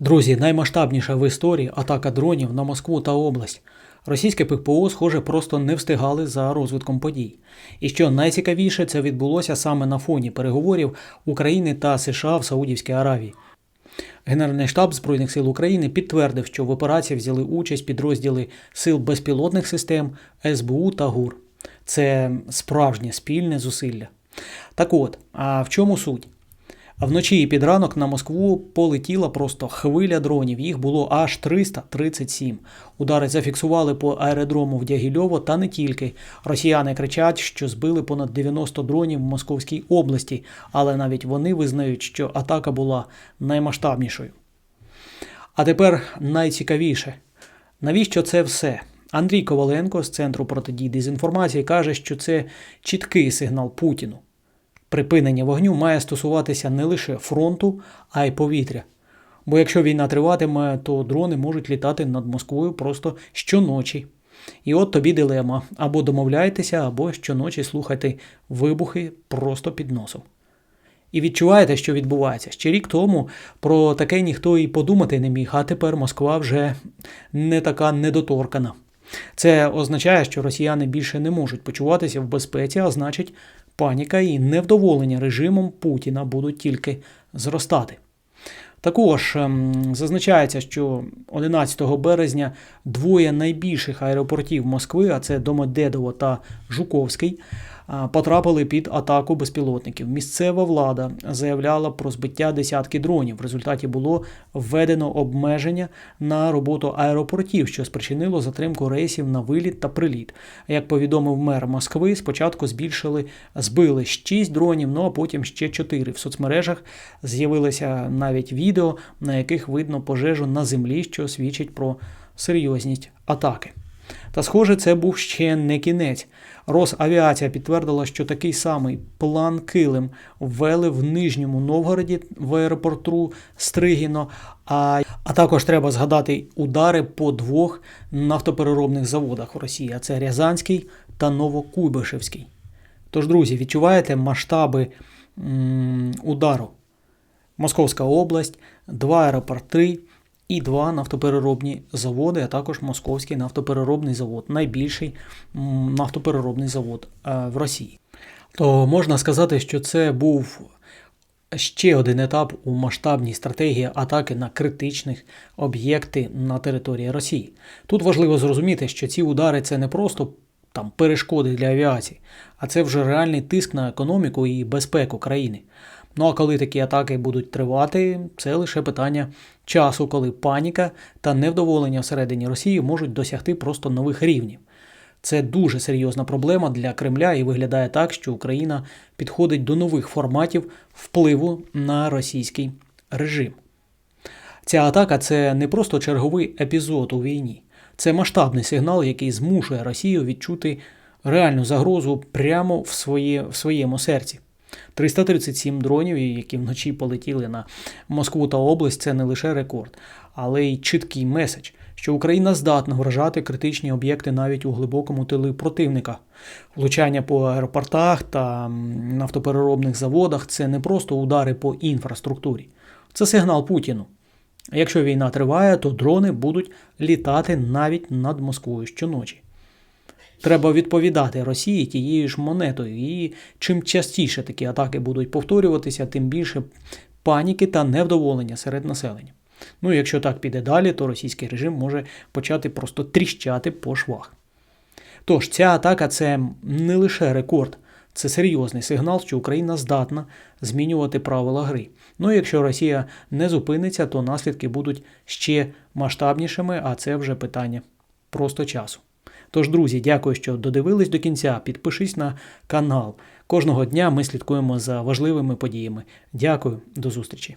Друзі, наймасштабніша в історії атака дронів на Москву та область. Російське ППО, схоже, просто не встигали за розвитком подій. І що найцікавіше, це відбулося саме на фоні переговорів України та США в Саудівській Аравії. Генеральний штаб Збройних сил України підтвердив, що в операції взяли участь підрозділи Сил безпілотних систем, СБУ та ГУР. Це справжнє спільне зусилля. Так от, а в чому суть? А вночі і під ранок на Москву полетіла просто хвиля дронів. Їх було аж 337. Удари зафіксували по аеродрому в Дягільово та не тільки. Росіяни кричать, що збили понад 90 дронів в Московській області, але навіть вони визнають, що атака була наймасштабнішою. А тепер найцікавіше. Навіщо це все? Андрій Коваленко з Центру протидії дезінформації каже, що це чіткий сигнал Путіну. Припинення вогню має стосуватися не лише фронту, а й повітря. Бо якщо війна триватиме, то дрони можуть літати над Москвою просто щоночі. І от тобі дилема: або домовляйтеся, або щоночі слухайте вибухи просто під носом. І відчуваєте, що відбувається. Ще рік тому про таке ніхто і подумати не міг, а тепер Москва вже не така недоторкана. Це означає, що росіяни більше не можуть почуватися в безпеці, а значить, паніка і невдоволення режимом Путіна будуть тільки зростати. Також ем, зазначається, що 11 березня двоє найбільших аеропортів Москви, а це Домодедово та Жуковський, потрапили під атаку безпілотників. Місцева влада заявляла про збиття десятки дронів. В результаті було введено обмеження на роботу аеропортів, що спричинило затримку рейсів на виліт та приліт. Як повідомив мер Москви, спочатку збільшили, збили 6 дронів, ну а потім ще 4. В соцмережах з'явилося навіть відео, на яких видно пожежу на землі, що свідчить про серйозність атаки. Та, схоже, це був ще не кінець. Росавіація підтвердила, що такий самий план Килим ввели в Нижньому Новгороді в аеропорту Стригіно. А а також треба згадати удари по двох нафтопереробних заводах в Росії: а це Рязанський та Новокуйбишевський. Тож, друзі, відчуваєте масштаби м- удару? Московська область, два аеропорти і два нафтопереробні заводи, а також Московський нафтопереробний завод, найбільший нафтопереробний завод е, в Росії. То можна сказати, що це був ще один етап у масштабній стратегії атаки на критичних об'єкти на території Росії. Тут важливо зрозуміти, що ці удари це не просто там перешкоди для авіації, а це вже реальний тиск на економіку і безпеку країни. Ну а коли такі атаки будуть тривати, це лише питання часу, коли паніка та невдоволення всередині Росії можуть досягти просто нових рівнів. Це дуже серйозна проблема для Кремля і виглядає так, що Україна підходить до нових форматів впливу на російський режим. Ця атака це не просто черговий епізод у війні, це масштабний сигнал, який змушує Росію відчути реальну загрозу прямо в, своє, в своєму серці. 337 дронів, які вночі полетіли на Москву та область, це не лише рекорд, але й чіткий меседж, що Україна здатна вражати критичні об'єкти навіть у глибокому тилі противника. Влучання по аеропортах та нафтопереробних заводах це не просто удари по інфраструктурі, це сигнал Путіну. Якщо війна триває, то дрони будуть літати навіть над Москвою щоночі. Треба відповідати Росії тією ж монетою. І чим частіше такі атаки будуть повторюватися, тим більше паніки та невдоволення серед населення. Ну, якщо так піде далі, то російський режим може почати просто тріщати по швах. Тож, ця атака це не лише рекорд, це серйозний сигнал, що Україна здатна змінювати правила гри. Ну якщо Росія не зупиниться, то наслідки будуть ще масштабнішими, а це вже питання просто часу. Тож, друзі, дякую, що додивились до кінця. Підпишись на канал. Кожного дня ми слідкуємо за важливими подіями. Дякую, до зустрічі.